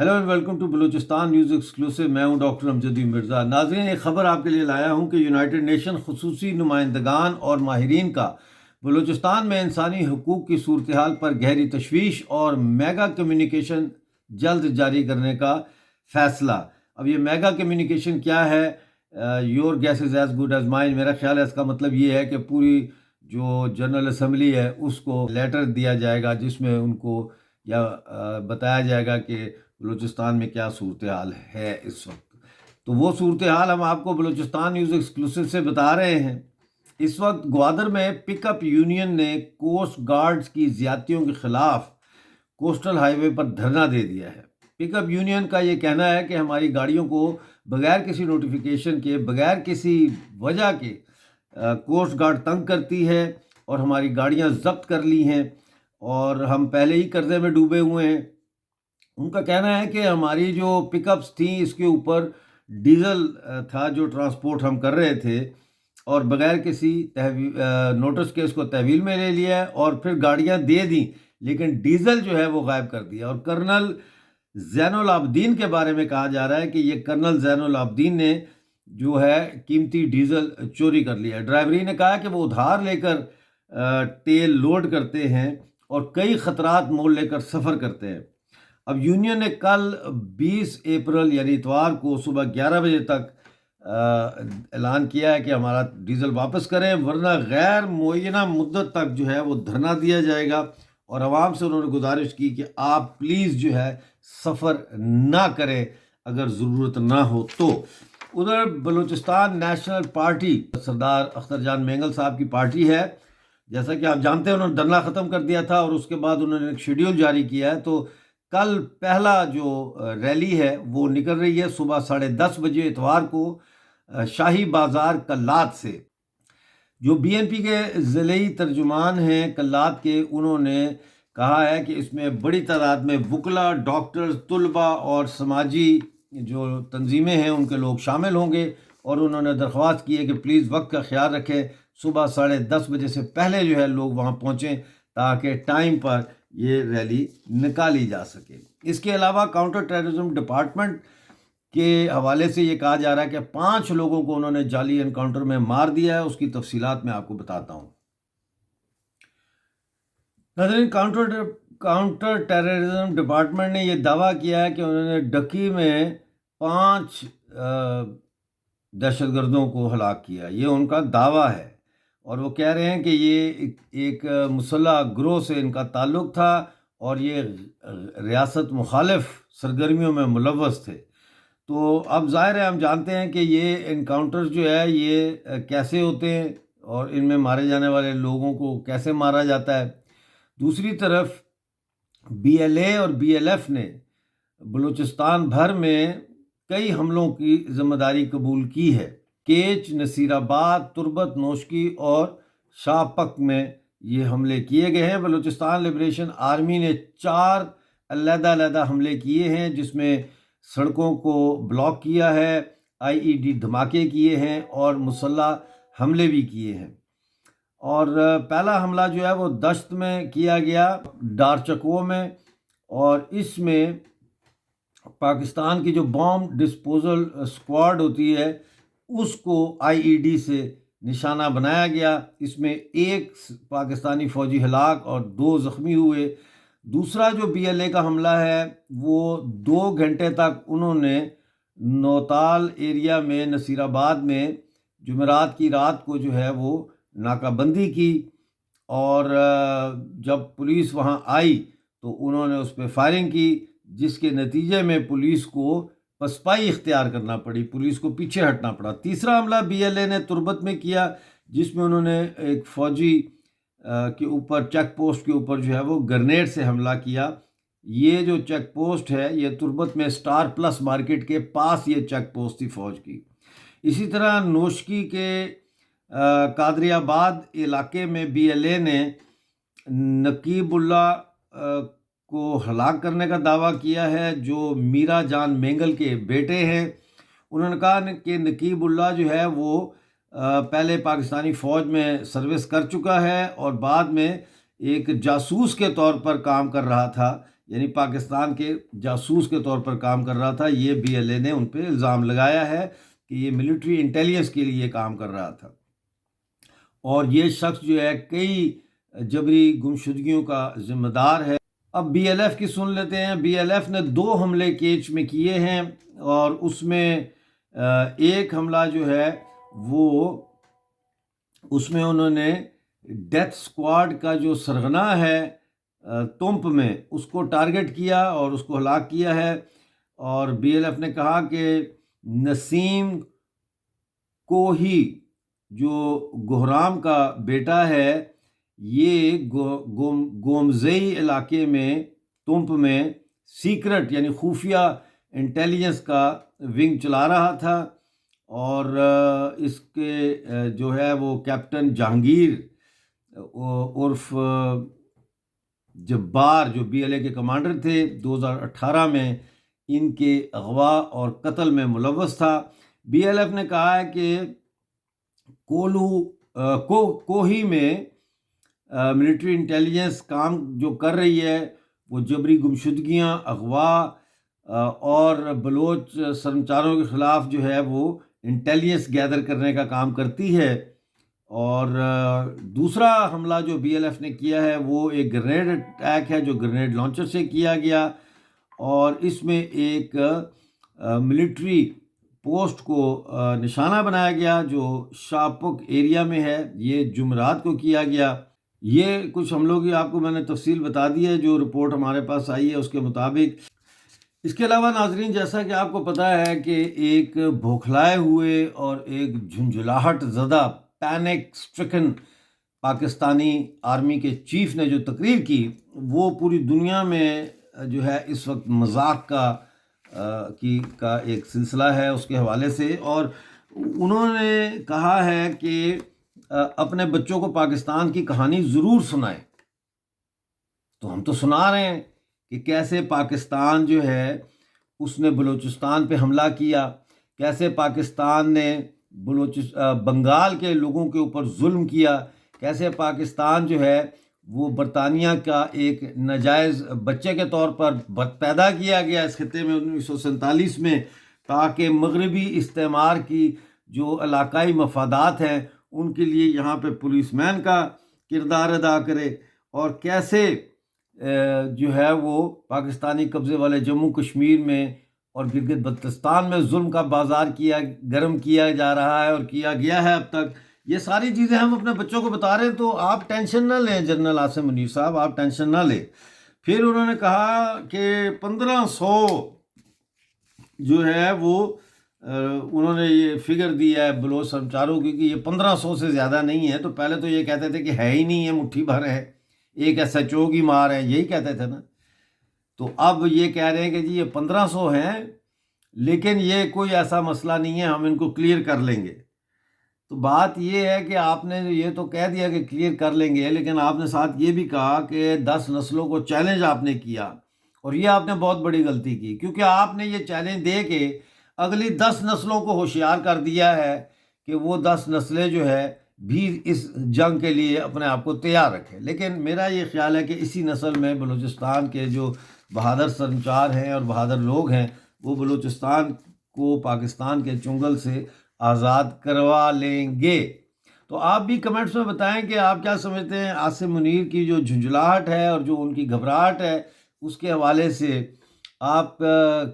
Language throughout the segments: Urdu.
Hello and welcome to Balochistan news exclusive میں ہوں ڈاکٹر امجدی مرزا. ناظرین، ایک خبر آپ کے لیے لایا ہوں کہ یونائٹڈ نیشن خصوصی نمائندگان اور ماہرین کا بلوچستان میں انسانی حقوق کی صورتحال پر گہری تشویش اور میگا کمیونیکیشن جلد جاری کرنے کا فیصلہ۔ اب یہ میگا کمیونیکیشن کیا ہے؟ Your guess is as good as mind میرا خیال ہے اس کا مطلب یہ ہے کہ پوری جو جنرل اسمبلی ہے، اس کو لیٹر دیا جائے گا، جس میں ان کو یا بتایا جائے گا کہ بلوچستان میں کیا صورتحال ہے اس وقت؟ تو وہ صورتحال ہم آپ کو بلوچستان نیوز ایکسکلوسو سے بتا رہے ہیں۔ اس وقت گوادر میں پک اپ یونین نے کوسٹ گارڈز کی زیادتیوں کے خلاف کوسٹل ہائی وے پر دھرنا دے دیا ہے۔ پک اپ یونین کا یہ کہنا ہے کہ ہماری گاڑیوں کو بغیر کسی نوٹیفیکیشن کے، بغیر کسی وجہ کے کوسٹ گارڈ تنگ کرتی ہے اور ہماری گاڑیاں ضبط کر لی ہیں اور ہم پہلے ہی قرضے میں ڈوبے ہوئے ہیں۔ ان کا کہنا ہے کہ ہماری جو پک اپس تھیں، اس کے اوپر ڈیزل تھا جو ٹرانسپورٹ ہم کر رہے تھے، اور بغیر کسی نوٹس کے اس کو تحویل میں لے لیا اور پھر گاڑیاں دے دیں، لیکن ڈیزل جو ہے وہ غائب کر دیا۔ اور کرنل زین العابدین کے بارے میں کہا جا رہا ہے کہ یہ کرنل زین العابدین نے جو ہے قیمتی ڈیزل چوری کر لیا ڈرائیوری نے کہا کہ وہ ادھار لے کر تیل لوڈ کرتے ہیں اور کئی خطرات مول لے کر سفر کرتے ہیں۔ اب یونین نے کل بیس اپریل یعنی اتوار کو صبح گیارہ بجے تک اعلان کیا ہے کہ ہمارا ڈیزل واپس کریں، ورنہ غیر معینہ مدت تک جو ہے وہ دھرنا دیا جائے گا اور عوام سے انہوں نے گزارش کی کہ آپ پلیز جو ہے سفر نہ کریں اگر ضرورت نہ ہو تو۔ ادھر بلوچستان نیشنل پارٹی، سردار اختر جان مینگل صاحب کی پارٹی ہے۔ جیسا کہ آپ جانتے ہیں، انہوں نے دھرنا ختم کر دیا تھا اور اس کے بعد انہوں نے ایک شیڈیول جاری کیا ہے۔ تو کل پہلا جو ریلی ہے وہ نکل رہی ہے صبح ساڑھے دس بجے اتوار کو شاہی بازار کلات سے۔ جو بی این پی کے ضلعی ترجمان ہیں کلات کے، انہوں نے کہا ہے کہ اس میں بڑی تعداد میں وکلا ڈاکٹرز، طلباء اور سماجی جو تنظیمیں ہیں ان کے لوگ شامل ہوں گے۔ اور انہوں نے درخواست کی ہے کہ پلیز وقت کا خیال رکھیں۔ صبح ساڑھے دس بجے سے پہلے جو ہے لوگ وہاں پہنچیں تاکہ ٹائم پر یہ ریلی نکالی جا سکے۔ اس کے علاوہ کاؤنٹر ٹیررزم ڈپارٹمنٹ کے حوالے سے یہ کہا جا رہا ہے کہ پانچ لوگوں کو انہوں نے جعلی انکاؤنٹر میں مار دیا ہے۔ اس کی تفصیلات میں آپ کو بتاتا ہوں۔ نظرین کاؤنٹر کاؤنٹر ٹیررزم ڈپارٹمنٹ نے یہ دعویٰ کیا ہے کہ انہوں نے ڈکی میں پانچ دہشت گردوں کو ہلاک کیا یہ ان کا دعویٰ ہے۔ اور وہ کہہ رہے ہیں کہ یہ ایک مسلح گروہ سے ان کا تعلق تھا اور یہ ریاست مخالف سرگرمیوں میں ملوث تھے۔ تو اب ظاہر ہے ہم جانتے ہیں کہ یہ انکاؤنٹر جو ہے یہ کیسے ہوتے ہیں اور ان میں مارے جانے والے لوگوں کو کیسے مارا جاتا ہے۔ دوسری طرف بی ایل اے اور بی ایل ایف نے بلوچستان بھر میں کئی حملوں کی ذمہ داری قبول کی ہے۔ کیچ، نصیر آباد، تربت، نوشکی اور شاپک میں یہ حملے کیے گئے ہیں۔ بلوچستان لبریشن آرمی نے چار علیحدہ علیحدہ حملے کیے ہیں، جس میں سڑکوں کو بلاک کیا ہے، آئی ای ڈی دھماکے کیے ہیں اور مسلح حملے بھی کیے ہیں۔ اور پہلا حملہ جو ہے وہ دشت میں کیا گیا ڈارچکو میں۔ اور اس میں پاکستان کی جو بام ڈسپوزل اسکواڈ ہوتی ہے اس کو آئی ای ڈی سے نشانہ بنایا گیا۔ اس میں ایک پاکستانی فوجی ہلاک اور دو زخمی ہوئے۔ دوسرا جو بی ایل اے کا حملہ ہے، وہ دو گھنٹے تک انہوں نے نوتال ایریا میں، نصیر آباد میں جمعرات کی رات کو جو ہے وہ ناکہ بندی کی اور جب پولیس وہاں آئی تو انہوں نے اس پہ فائرنگ کی، جس کے نتیجے میں پولیس کو پسپائی اختیار کرنا پڑی، پولیس کو پیچھے ہٹنا پڑا۔ تیسرا حملہ بی ایل اے نے تربت میں کیا، جس میں انہوں نے ایک فوجی کے اوپر، چیک پوسٹ کے اوپر جو ہے وہ گرنیڈ سے حملہ کیا۔ یہ جو چیک پوسٹ ہے، یہ تربت میں سٹار پلس مارکیٹ کے پاس یہ چیک پوسٹ تھی فوج کی۔ اسی طرح نوشکی کے قادری آباد علاقے میں بی ایل اے نے نقیب اللہ کو ہلاک کرنے کا دعویٰ کیا ہے، جو میرا جان مینگل کے بیٹے ہیں۔ انہوں نے کہا کہ نقیب اللہ جو ہے وہ پہلے پاکستانی فوج میں سروس کر چکا ہے اور بعد میں ایک جاسوس کے طور پر کام کر رہا تھا۔ یعنی پاکستان کے جاسوس کے طور پر کام کر رہا تھا۔ یہ بی ایل اے نے ان پہ الزام لگایا ہے کہ یہ ملٹری انٹیلیجنس کے لیے کام کر رہا تھا۔ اور یہ شخص جو ہے، کئی جبری گمشدگیوں کا ذمہ دار ہے۔ اب بی ایل ایف کی سن لیتے ہیں۔ بی ایل ایف نے دو حملے کیچ میں کیے ہیں اور اس میں ایک حملہ جو ہے وہ، اس میں انہوں نے ڈیتھ سکواڈ کا جو سرغنہ ہے تمپ میں، اس کو ٹارگٹ کیا اور اس کو ہلاک کیا ہے۔ اور بی ایل ایف نے کہا کہ نسیم کو ہی جو گہرام کا بیٹا ہے یہ گومزئی علاقے میں، تمپ میں سیکرٹ یعنی خفیہ انٹیلیجنس کا ونگ چلا رہا تھا اور اس کے جو ہے وہ کیپٹن جہانگیر عرف جبار جو بی ایل اے کے کمانڈر تھے، دو ہزار اٹھارہ میں ان کے اغوا اور قتل میں ملوث تھا۔ بی ایل ایف نے کہا ہے کہ کولو کو، کوہی میں ملٹری انٹیلیجنس کام جو کر رہی ہے، وہ جبری گمشدگیاں، اغوا اور بلوچ سرمچاروں کے خلاف جو ہے وہ انٹیلیجنس گیدر کرنے کا کام کرتی ہے۔ اور دوسرا حملہ جو بی ایل ایف نے کیا ہے، وہ ایک گرنیڈ اٹیک ہے جو گرنیڈ لانچر سے کیا گیا۔ اور اس میں ایک ملٹری پوسٹ کو نشانہ بنایا گیا جو شاپک ایریا میں ہے۔ یہ جمعرات کو کیا گیا۔ یہ کچھ حملوں کی آپ کو میں نے تفصیل بتا دی ہے، جو رپورٹ ہمارے پاس آئی ہے، اس کے مطابق۔ اس کے علاوہ ناظرین، جیسا کہ آپ کو پتہ ہے کہ ایک بھوکھلائے ہوئے اور ایک جھنجھلاہٹ زدہ پینک سٹرکن پاکستانی آرمی کے چیف نے جو تقریر کی، وہ پوری دنیا میں جو ہے اس وقت مذاق کا کی، کا ایک سلسلہ ہے اس کے حوالے سے۔ اور انہوں نے کہا ہے کہ اپنے بچوں کو پاکستان کی کہانی ضرور سنائیں۔ تو ہم تو سنا رہے ہیں کہ کیسے پاکستان جو ہے، اس نے بلوچستان پہ حملہ کیا۔ کیسے پاکستان نے بلوچ بنگال کے لوگوں کے اوپر ظلم کیا۔ کیسے پاکستان جو ہے، وہ برطانیہ کا ایک ناجائز بچے کے طور پر پیدا کیا گیا اس خطے میں انیس سو سینتالیس میں، تاکہ مغربی استعمار کی جو علاقائی مفادات ہیں ان کے لیے یہاں پہ پولیس مین کا کردار ادا کرے اور کیسے جو ہے وہ پاکستانی قبضے والے جموں کشمیر میں اور گرگت بلتستان میں ظلم کا بازار کیا، گرم کیا جا رہا ہے اور کیا گیا ہے اب تک، یہ ساری چیزیں ہم اپنے بچوں کو بتا رہے ہیں، تو آپ ٹینشن نہ لیں جنرل آصم منیر صاحب، آپ ٹینشن نہ لیں۔ پھر انہوں نے کہا کہ پندرہ سو جو ہے وہ انہوں نے یہ فگر دیا ہے بلوچ سمچاروں کی کہ یہ پندرہ سو سے زیادہ نہیں ہے، تو پہلے تو یہ کہتے تھے کہ ہے ہی نہیں ہے مٹھی بھر ہے، ایک ایس ایچ او کی مار ہے، یہی کہتے تھے نا۔ تو اب یہ کہہ رہے ہیں کہ جی یہ پندرہ سو ہیں، لیکن یہ کوئی ایسا مسئلہ نہیں ہے، ہم ان کو کلیئر کر لیں گے۔ تو بات یہ ہے کہ آپ نے یہ تو کہہ دیا کہ کلیئر کر لیں گے، لیکن آپ نے ساتھ یہ بھی کہا کہ دس نسلوں کو چیلنج آپ نے کیا۔ اور یہ آپ نے بہت بڑی غلطی کی، کیونکہ آپ نے یہ چیلنج دے کے اگلی دس نسلوں کو ہوشیار کر دیا ہے کہ وہ دس نسلیں جو ہے بھی اس جنگ کے لیے اپنے آپ کو تیار رکھیں۔ لیکن میرا یہ خیال ہے کہ اسی نسل میں بلوچستان کے جو بہادر سنچار ہیں اور بہادر لوگ ہیں، وہ بلوچستان کو پاکستان کے چنگل سے آزاد کروا لیں گے۔ تو آپ بھی کمنٹس میں بتائیں کہ آپ کیا سمجھتے ہیں آصم منیر کی جو جھنجھلاہٹ ہے اور جو ان کی گھبراہٹ ہے، اس کے حوالے سے آپ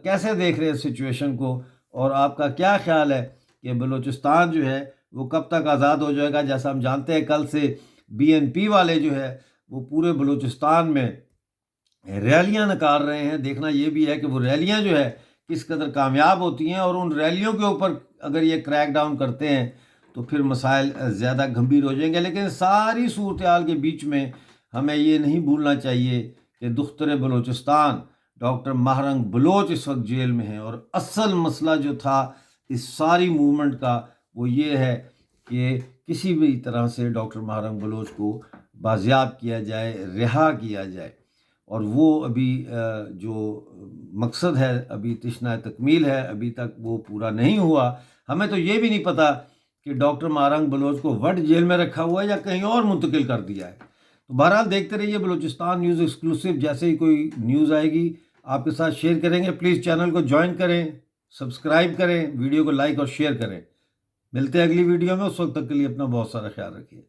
کیسے دیکھ رہے ہیں سچویشن کو؟ اور آپ کا کیا خیال ہے کہ بلوچستان جو ہے وہ کب تک آزاد ہو جائے گا؟ جیسا ہم جانتے ہیں، کل سے بی این پی والے جو ہے وہ پورے بلوچستان میں ریلیاں نکال رہے ہیں۔ دیکھنا یہ بھی ہے کہ وہ ریلیاں جو ہے کس قدر کامیاب ہوتی ہیں اور ان ریلیوں کے اوپر اگر یہ کریک ڈاؤن کرتے ہیں تو پھر مسائل زیادہ گھمبیر ہو جائیں گے۔ لیکن ساری صورتحال کے بیچ میں ہمیں یہ نہیں بھولنا چاہیے کہ دختر بلوچستان ڈاکٹر مہرنگ بلوچ اس وقت جیل میں ہیں اور اصل مسئلہ جو تھا اس ساری موومنٹ کا وہ یہ ہے کہ کسی بھی طرح سے ڈاکٹر مہرنگ بلوچ کو بازیاب کیا جائے، رہا کیا جائے۔ اور وہ ابھی جو مقصد ہے، ابھی تشنہ تکمیل ہے، ابھی تک وہ پورا نہیں ہوا۔ ہمیں تو یہ بھی نہیں پتہ کہ ڈاکٹر مارنگ بلوچ کو وٹ جیل میں رکھا ہوا ہے یا کہیں اور منتقل کر دیا ہے۔ تو بہرحال دیکھتے رہیے بلوچستان نیوز ایکسکلوسیو، جیسے ہی کوئی نیوز آئے گی آپ کے ساتھ شیئر کریں گے. پلیز چینل کو جوائن کریں سبسکرائب کریں ویڈیو کو لائک اور شیئر کریں. ملتے ہیں اگلی ویڈیو میں. اس وقت تک کے لیے اپنا بہت سارا خیال رکھیے.